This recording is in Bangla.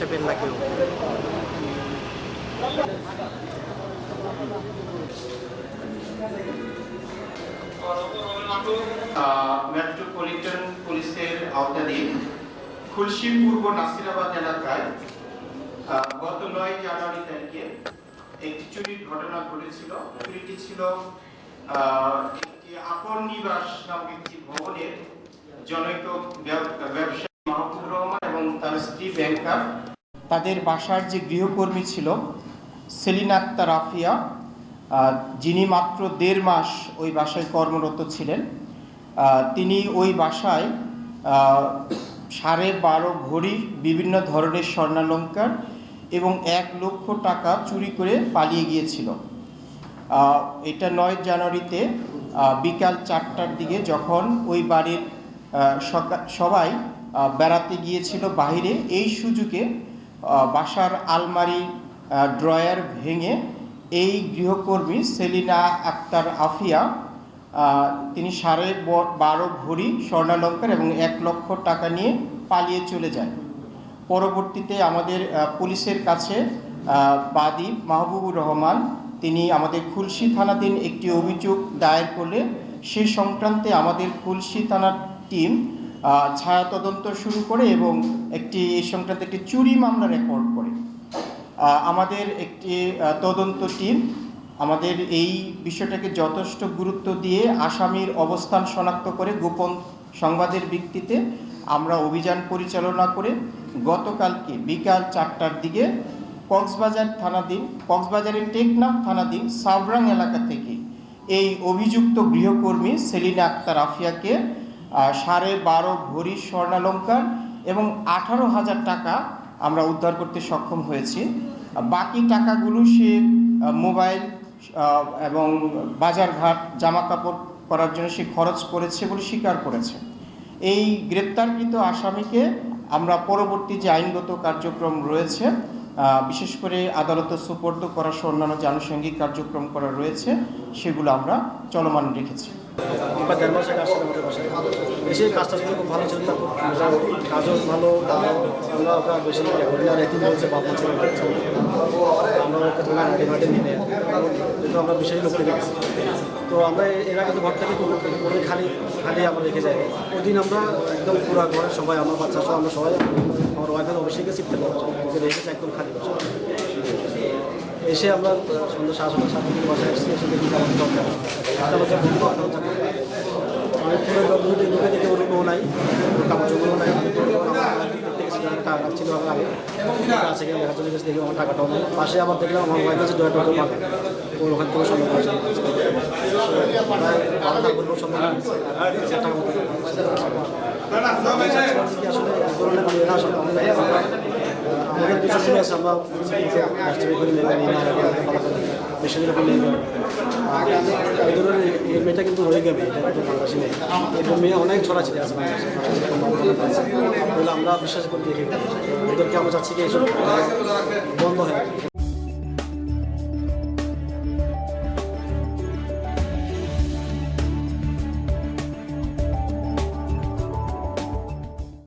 কনস্টেবল না কেউ মেট্রোপলিটন পুলিশের আওতাধীন পূর্ব নাসিরাবাদ এলাকায় গত নয় জানুয়ারি তারিখে একটি চুরির ঘটনা ঘটেছিল। চুরিটি ছিল একটি আপন নিবাস নামক একটি ভবনের জনৈক ব্যবসায়ী মাহবুব রহমান এবং তার স্ত্রী ব্যাংকার তাদের বাসার যে গৃহকর্মী ছিল সেলিনা আহ, যিনি মাত্র দেড় মাস ওই বাসায় কর্মরত ছিলেন তিনি ওই বাসায় সাড়ে বারো ভরি বিভিন্ন ধরনের স্বর্ণালঙ্কার এবং এক লক্ষ টাকা চুরি করে পালিয়ে গিয়েছিল। এটা নয় জানুয়ারিতে বিকাল চারটার দিকে যখন ওই বাড়ির সবাই বেড়াতে গিয়েছিল বাইরে এই সুযোগে বাসার আলমারি ড্রয়ার ভেঙে এই গৃহকর্মী সেলিনা আক্তার আফিয়া তিনি সাড়ে বারো ভরি স্বর্ণালঙ্কার এবং এক লক্ষ টাকা নিয়ে পালিয়ে চলে যায়। পরবর্তীতে আমাদের পুলিশের কাছে বাদী মাহবুবুর রহমান, তিনি আমাদের খুলশি থানাধীন একটি অভিযোগ দায়ের করলে সে সংক্রান্তে আমাদের খুলশি থানার টিম ছায়া তদন্ত শুরু করে এবং একটি এই সংক্রান্তে একটি চুরি মামলা রেকর্ড করে। আমাদের একটি তদন্ত টিম আমাদের এই বিষয়টাকে যথেষ্ট গুরুত্ব দিয়ে আসামির অবস্থান শনাক্ত করে গোপন সংবাদের ভিত্তিতে আমরা অভিযান পরিচালনা করে গতকালকে বিকাল চারটার দিকে কক্সবাজার থানাধীন, কক্সবাজারের টেকনাফ থানাধীন সাবরাং এলাকা থেকে এই অভিযুক্ত গৃহকর্মী সেলিনা আক্তার আফিয়াকে সাড়ে বারো ভরি স্বর্ণালঙ্কার এবং আঠারো হাজার টাকা আমরা উদ্ধার করতে সক্ষম হয়েছি। বাকি টাকাগুলো সে মোবাইল এবং বাজারঘাট জামা কাপড় করার জন্য সে খরচ করেছে বলে স্বীকার করেছে। এই গ্রেপ্তারকৃত আসামিকে আমরা পরবর্তী যে আইনগত কার্যক্রম রয়েছে বিশেষ করে আদালতে সুপর্দ করা সহ অন্যান্য যে আনুষঙ্গিক কার্যক্রম করা রয়েছে, সেগুলো আমরা চলমান রেখেছি। বা দেড় মাসে কাজ ছিল আমাদের বাসায় কাজটা খুব ভালো ছিল। কাজও ভালো আমরা ওকে আর বেশি ইয়ে করি আর বলছে, বাবা ছিল আমরা ওকে তোমার ঘাটে নিয়ে কিন্তু আমরা বেশি লোক রেখে তো আমরা এর আগে তো ঘর থেকে কোনো কোনো খালি খালি আমরা রেখে যাই ওই দিন আমরা একদম পুরো ঘরের সবাই, আমার বাচ্চা সহ আমরা সবাই, আমার ওয়াইফের গেছি ওকে রেখেছি একদম খালি বসে এসে আমরা সন্ধ্যা সাড়ে ছটা সাত দিন বাসায় এসেছি এসে দেখি আমার দরকার পুরো ঢুকে দেখে ওর নাই চোপড়ও নাই টাকা রাখছিল আমার আগে আছে কিনা দেখা আমার টাকাটাও পাশে আবার দেখলাম আমার আছে ডয়ার টোটো পাবে ওর ওখান থেকে সন্ধ্যা সন্ধ্যা টাকা আসলে এক ধরনের মানে আসলে আমরা রাষ্ট্রীয় করে নেবেন এই ধরনের এই মেয়েটা কিন্তু হয়ে গেবে এটা কিন্তু বাংলাদেশি নেই এরকম মেয়ে অনেক ছড়াছিটি আছে আমরা বিশ্বাস করি দেখি ওদেরকে আমরা চাচ্ছি কি এইসব